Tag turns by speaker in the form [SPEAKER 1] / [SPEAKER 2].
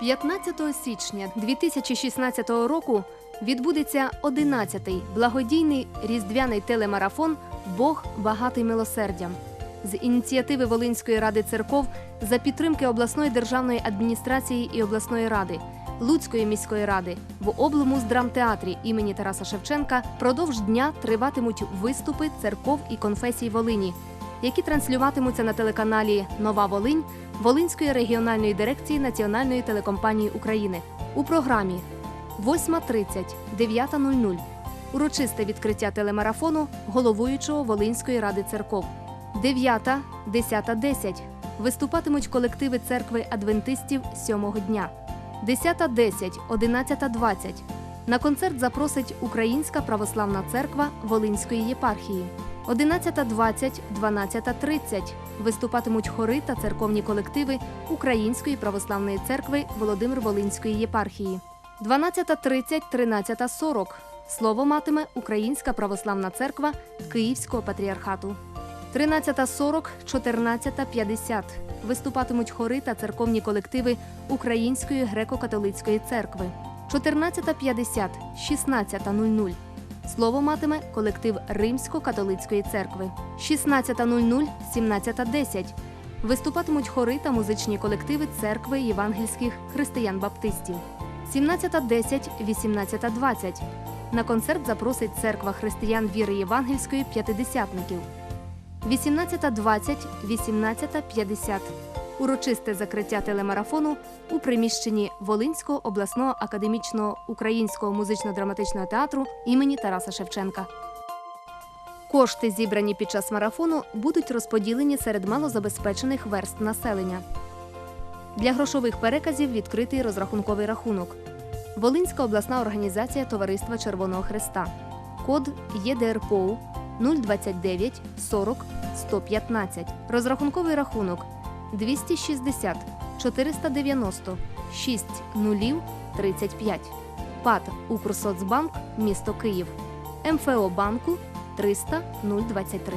[SPEAKER 1] 15 січня 2016 року відбудеться 11-й благодійний різдвяний телемарафон Бог багатий милосердям з ініціативи Волинської ради церков за підтримки обласної державної адміністрації і обласної ради. Луцької міської ради в облому з драмтеатрі імені Тараса Шевченка продовж дня триватимуть виступи церков і конфесій Волині, які транслюватимуться на телеканалі Нова Волинь Волинської регіональної дирекції Національної телекомпанії України. У програмі 8.30, 9.00. Урочисте відкриття телемарафону головуючого Волинської ради церков. 9, 10.10. Виступатимуть колективи церкви адвентистів сьомого дня. 10.10, 11.20. На концерт запросить Українська православна церква Волинської єпархії. 11.20, 12.30. Виступатимуть хори та церковні колективи Української православної церкви Володимир Волинської єпархії. 12.30, 13.40. Слово матиме Українська православна церква Київського патріархату. 13.40, 14.50. Виступатимуть хори та церковні колективи Української греко-католицької церкви. 14.50, 16.00. Слово матиме колектив Римсько-католицької церкви. 16.00, 17.10. Виступатимуть хори та музичні колективи церкви євангельських християн-баптистів. 17.10, 18.20. На концерт запросить церква християн віри євангельської п'ятидесятників. 18.20, 18.50. Урочисте закриття телемарафону у приміщенні Волинського обласного академічного українського музично-драматичного театру імені Тараса Шевченка. Кошти, зібрані під час марафону, будуть розподілені серед малозабезпечених верст населення. Для грошових переказів відкритий розрахунковий рахунок. Волинська обласна організація Товариства Червоного Хреста. Код ЄДРПОУ 029 40 115. Розрахунковий рахунок 260 490 6 0 35. ПАТ Укрсоцбанк місто Київ. МФО банку 300 023.